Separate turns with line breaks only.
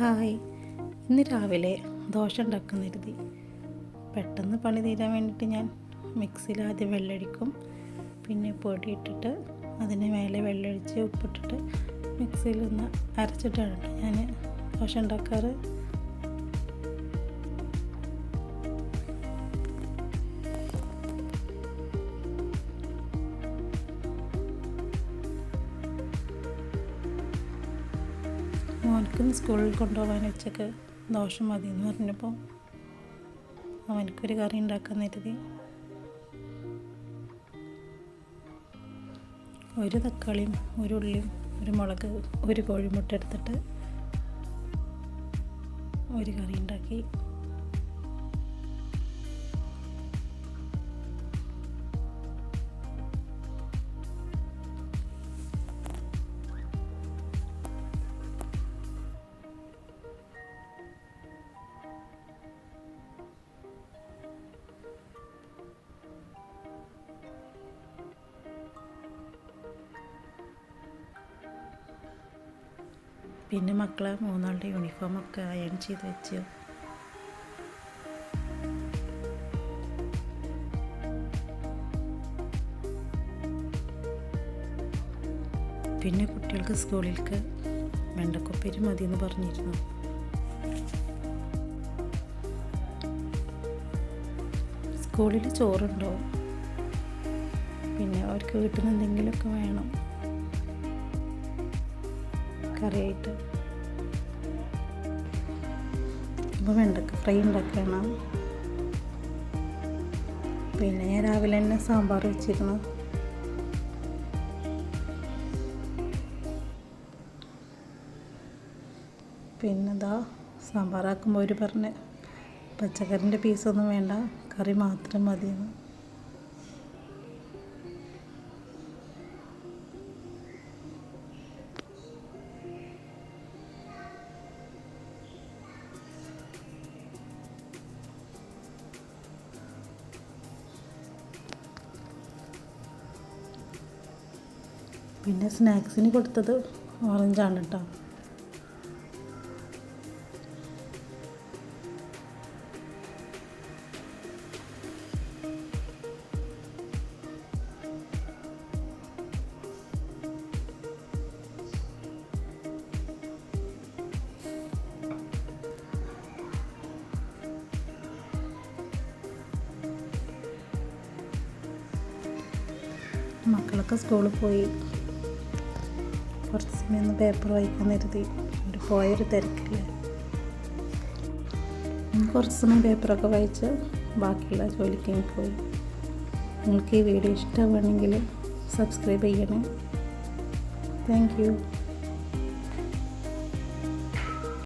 Hi. ഇന്ന് രാവിലെ ദോശ ഉണ്ടാക്കുന്ന കരുതി. പെട്ടെന്ന് പണി തീരാൻ വേണ്ടിയിട്ട് ഞാൻ മിക്സിയിൽ ആദ്യം വെള്ളമടിക്കും. പിന്നെ പൊടിയിട്ടിട്ട് അതിന് മേലെ വെള്ളമൊഴിച്ച് ഉപ്പിട്ടിട്ട് മിക്സിയിൽ ഒന്ന് അരച്ചിട്ടാണ് ഞാൻ ദോശ ഉണ്ടാക്കാറ്. മോനക്കും സ്കൂളിൽ കൊണ്ടുപോകാൻ ഉച്ചയ്ക്ക് ദോശ മതി എന്ന് പറഞ്ഞപ്പോൾ അവനക്കൊരു കറി ഉണ്ടാക്കാൻ കരുതി ഒരു തക്കാളിയും ഒരു ഉള്ളിയും ഒരു മുളക് ഒരു കോഴിമുട്ട എടുത്തിട്ട് ഒരു കറി ഉണ്ടാക്കി. പിന്നെ മക്കളെ മൂന്നാളുടെ യൂണിഫോമൊക്കെ അയൺ ചെയ്ത് വെച്ചു. പിന്നെ കുട്ടികൾക്ക് സ്കൂളിലേക്ക് വെണ്ടക്കൊപ്പേരി മതി എന്ന് പറഞ്ഞിരുന്നു. സ്കൂളിൽ ചോറുണ്ടാവും. പിന്നെ അവർക്ക് വീട്ടിൽ നിന്ന് എന്തെങ്കിലുമൊക്കെ വേണം. കറിയായിട്ട്. അപ്പോൾ വെണ്ടക്ക ഫ്രൈ ഉണ്ടാക്കണം. പിന്നെ ഞാൻ രാവിലെ തന്നെ സാമ്പാർ വെച്ചിരുന്നു പിന്നെ ഇതാ സാമ്പാറാക്കുമ്പോൾ അവർ പറഞ്ഞ് പച്ചക്കറിന്റെ പീസൊന്നും വേണ്ട കറി മാത്രം മതിയെന്ന്. പിന്നെ സ്നാക്സിന് കൊടുത്തത് ഓറഞ്ചാണ് കേട്ടോ. മക്കളൊക്കെ സ്കൂളിൽ പോയി. കുറച്ച് സമയം ഒന്ന് പേപ്പർ വായിക്കാൻ കരുതി. ഒരു പോയൊരു തിരക്കില്ല കുറച്ച് സമയം പേപ്പറൊക്കെ വായിച്ച് ബാക്കിയുള്ള ജോലിക്ക് പോയി. നിങ്ങൾക്ക് ഈ വീഡിയോ ഇഷ്ടമാണെങ്കിൽ സബ്സ്ക്രൈബ് ചെയ്യണേ. Thank you